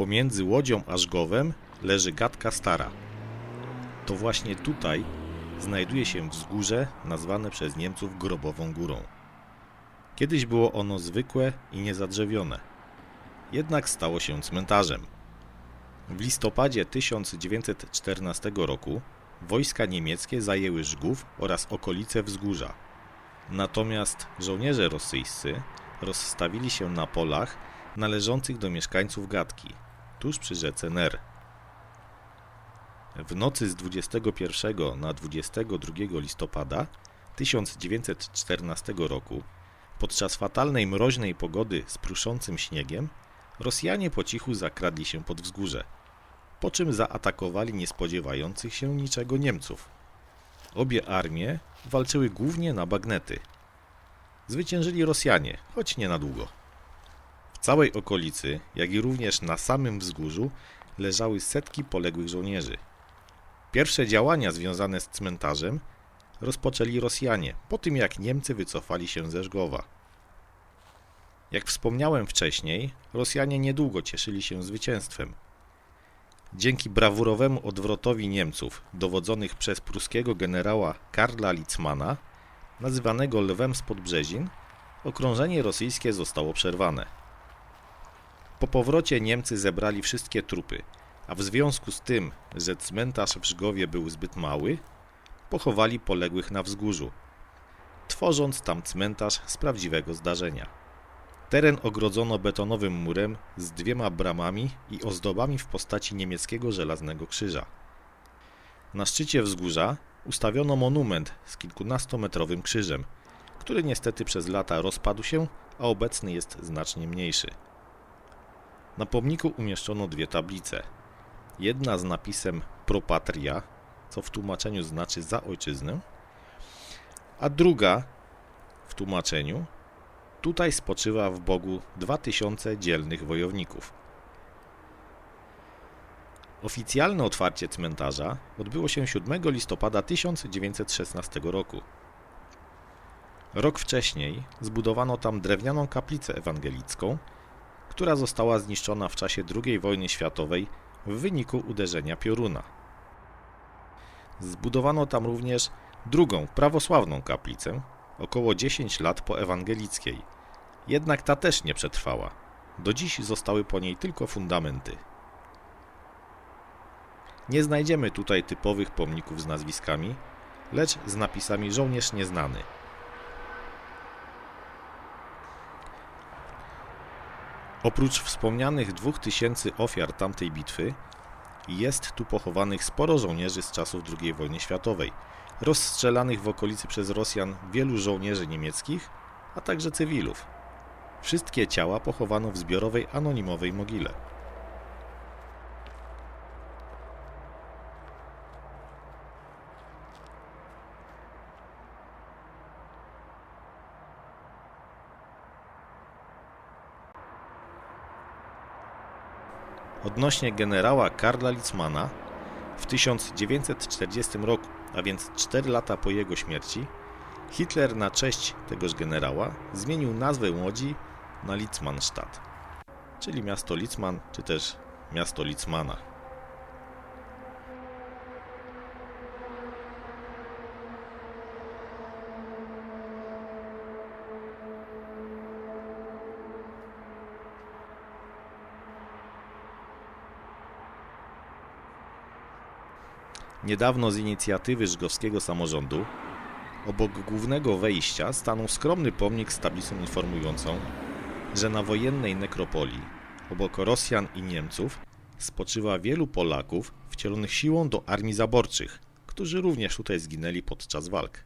Pomiędzy Łodzią a Żgowem leży Gadka Stara. To właśnie tutaj znajduje się wzgórze nazwane przez Niemców Grobową Górą. Kiedyś było ono zwykłe i niezadrzewione. Jednak stało się cmentarzem. W listopadzie 1914 roku wojska niemieckie zajęły Żgów oraz okolice wzgórza. Natomiast żołnierze rosyjscy rozstawili się na polach należących do mieszkańców Gadki, tuż przy rzece Ner. W nocy z 21 na 22 listopada 1914 roku, podczas fatalnej mroźnej pogody z pruszącym śniegiem, Rosjanie po cichu zakradli się pod wzgórze, po czym zaatakowali niespodziewających się niczego Niemców. Obie armie walczyły głównie na bagnety. Zwyciężyli Rosjanie, choć nie na długo. Całej okolicy, jak i również na samym wzgórzu, leżały setki poległych żołnierzy. Pierwsze działania związane z cmentarzem rozpoczęli Rosjanie po tym, jak Niemcy wycofali się ze Żgowa. Jak wspomniałem wcześniej, Rosjanie niedługo cieszyli się zwycięstwem. Dzięki brawurowemu odwrotowi Niemców, dowodzonych przez pruskiego generała Karla Litzmana, nazywanego Lwem spod Brzezin, okrążenie rosyjskie zostało przerwane. Po powrocie Niemcy zebrali wszystkie trupy, a w związku z tym, że cmentarz w Żgowie był zbyt mały, pochowali poległych na wzgórzu, tworząc tam cmentarz z prawdziwego zdarzenia. Teren ogrodzono betonowym murem z dwiema bramami i ozdobami w postaci niemieckiego żelaznego krzyża. Na szczycie wzgórza ustawiono monument z kilkunastometrowym krzyżem, który niestety przez lata rozpadł się, a obecny jest znacznie mniejszy. Na pomniku umieszczono dwie tablice. Jedna z napisem Pro Patria, co w tłumaczeniu znaczy za ojczyznę, a druga w tłumaczeniu Tutaj spoczywa w Bogu 2000 dzielnych wojowników. Oficjalne otwarcie cmentarza odbyło się 7 listopada 1916 roku. Rok wcześniej zbudowano tam drewnianą kaplicę ewangelicką, która została zniszczona w czasie II wojny światowej w wyniku uderzenia pioruna. Zbudowano tam również drugą prawosławną kaplicę, około 10 lat po ewangelickiej. Jednak ta też nie przetrwała. Do dziś zostały po niej tylko fundamenty. Nie znajdziemy tutaj typowych pomników z nazwiskami, lecz z napisami żołnierz nieznany. Oprócz wspomnianych 2000 ofiar tamtej bitwy, jest tu pochowanych sporo żołnierzy z czasów II wojny światowej, rozstrzelanych w okolicy przez Rosjan wielu żołnierzy niemieckich, a także cywilów. Wszystkie ciała pochowano w zbiorowej anonimowej mogile. Odnośnie generała Karla Litzmana w 1940 roku, a więc 4 lata po jego śmierci, Hitler na cześć tegoż generała zmienił nazwę Łodzi na Litzmannstadt, czyli miasto Litzmann, czy też miasto Litzmana. Niedawno z inicjatywy żgowskiego samorządu obok głównego wejścia stanął skromny pomnik z tablicą informującą, że na wojennej nekropolii, obok Rosjan i Niemców, spoczywa wielu Polaków wcielonych siłą do armii zaborczych, którzy również tutaj zginęli podczas walk.